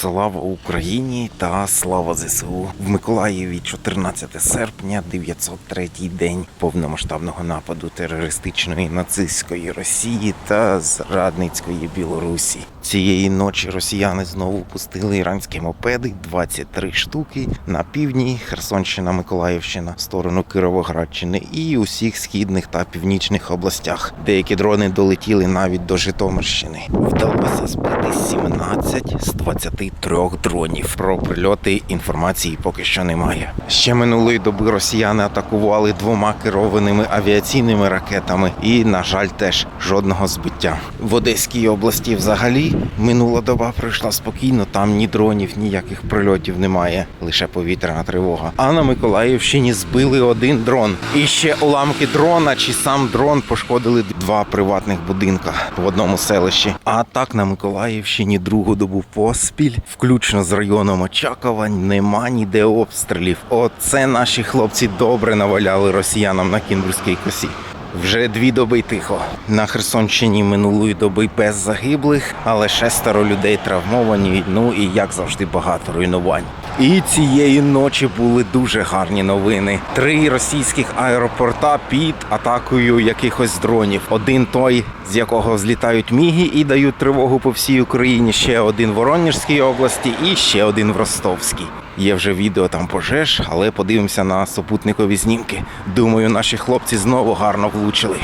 Слава Україні та слава ЗСУ в Миколаєві 14 серпня, 903 день повномасштабного нападу терористичної нацистської Росії та зрадницької Білорусі. Цієї ночі росіяни знову пустили іранські мопеди 23 штуки на півдні Херсонщина, Миколаївщина, в сторону Кировоградщини і усіх східних та північних областях. Деякі дрони долетіли навіть до Житомирщини. Вдалося збити 17 з 23 дронів. Про прильоти інформації поки що немає. Ще минулої доби росіяни атакували двома керованими авіаційними ракетами, і, на жаль, теж жодного збиття. В Одеській області взагалі минула доба пройшла спокійно. Там ні дронів, ніяких прильотів немає, лише повітряна тривога. А на Миколаївщині збили один дрон. І ще уламки дрона чи сам дрон пошкодили два приватних будинка в одному селищі. А так на Миколаївщині другу добу поспіль, включно з районом Очакова, нема ніде обстрілів. Оце наші хлопці добре наваляли росіянам на Кінбурзькій косі. Вже дві доби тихо. На Херсонщині минулої доби без загиблих, але шестеро людей травмовані. Ну і як завжди багато руйнувань. І цієї ночі були дуже гарні новини. Три російських аеропорта під атакою якихось дронів. Один той, з якого злітають міги і дають тривогу по всій Україні. Ще один в Воронежській області і ще один в Ростовській. Є вже відео там пожеж, але подивимося на супутникові знімки. Думаю, наші хлопці знову гарно влучили.